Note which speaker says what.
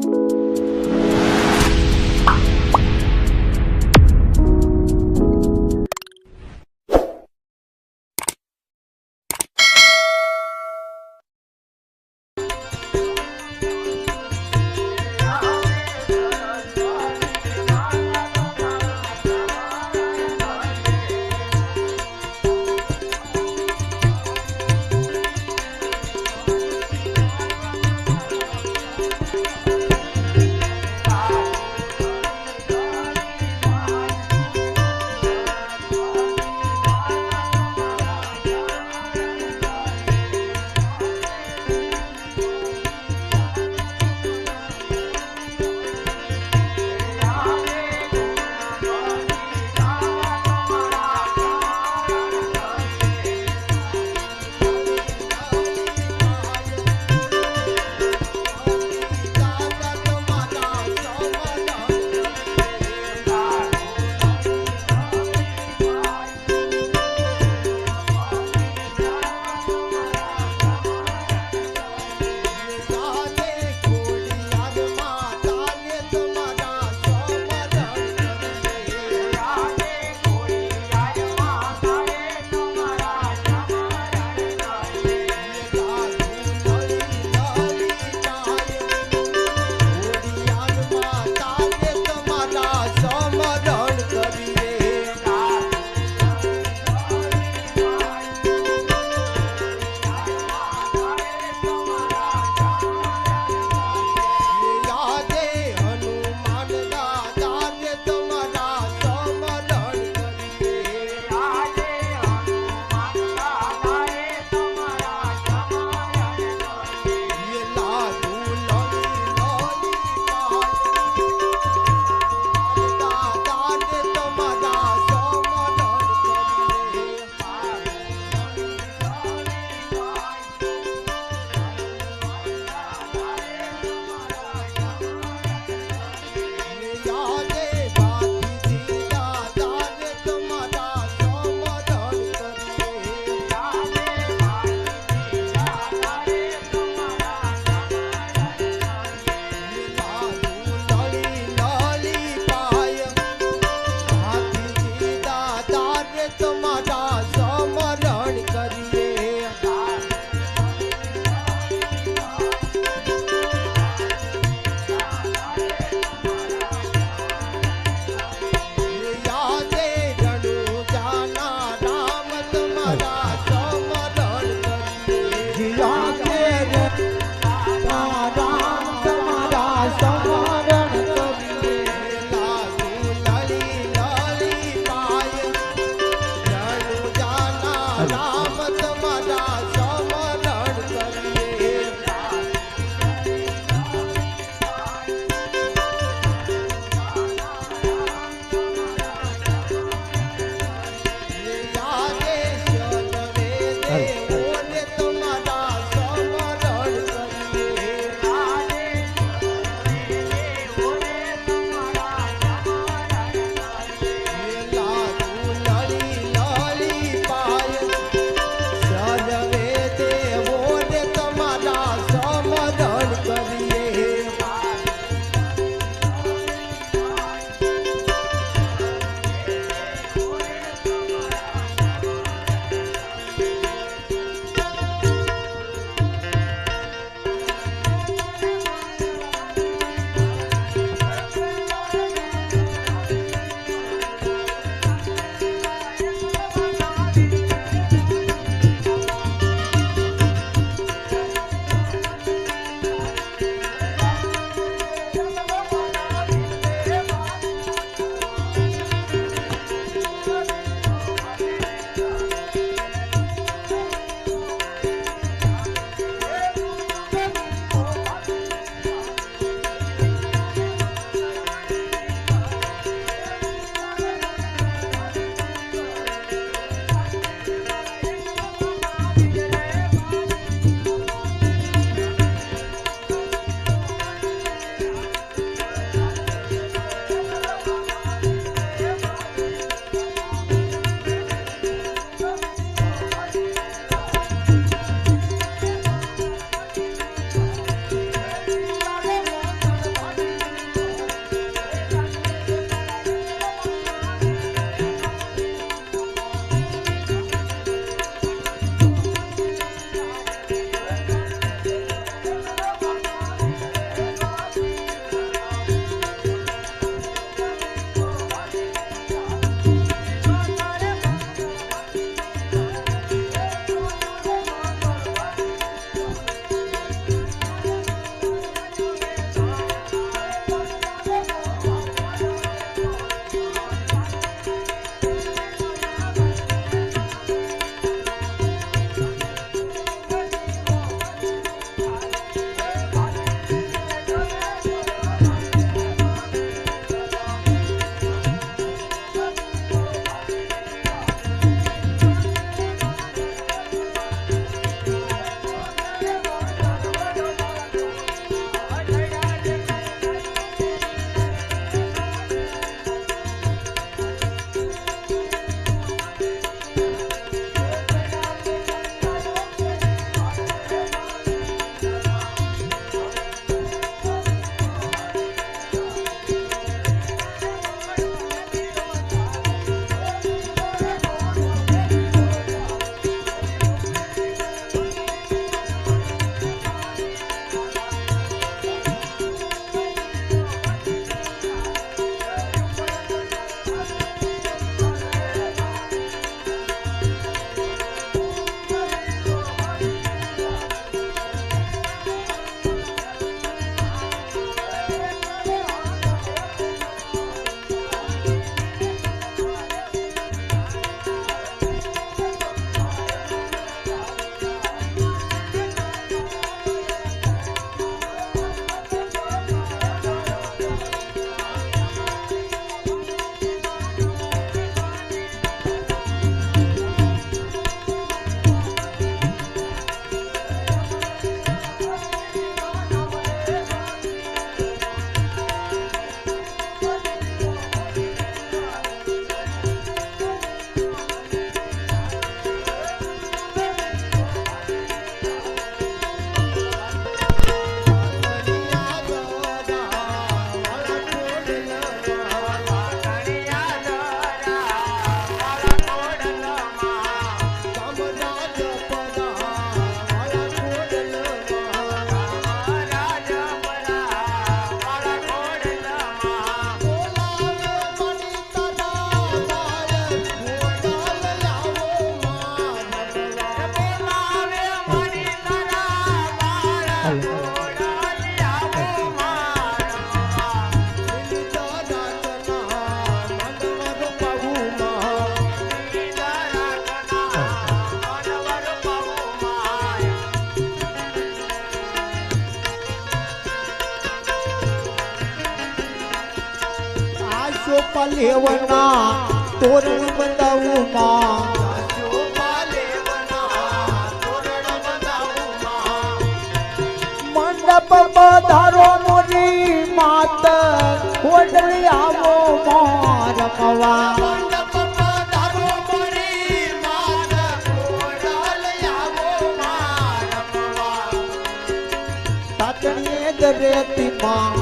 Speaker 1: you ચોપા લેવના તોરણ બંધાવું માં મંડપ પધારો મોરી માત ખોડલી આવો માં રમવા તાતણીએ દરેતી માં